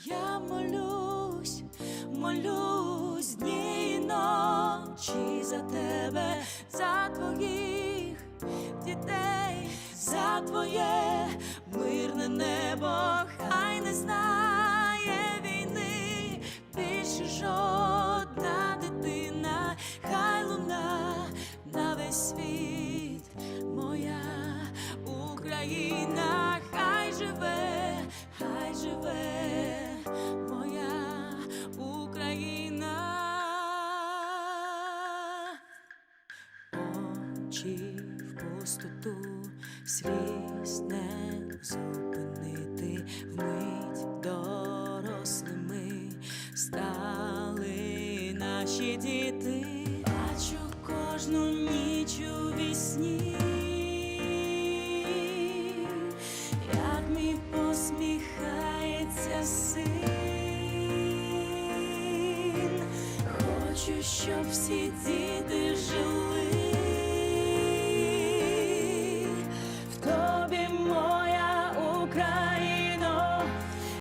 Я молюсь, молюсь дні і ночі за тебе, за твоїх дітей, за твоє мирне небо, хай не знає війни, більше жодна дитина, хай луна на весь світ, моя Україна, Очі в пустоту, сліз не зупинити, вмить дорослими стали наші діти. Бачу кожну ніч у вісні, як мій посміхається син. Хочу, щоб всі діти жили. cry.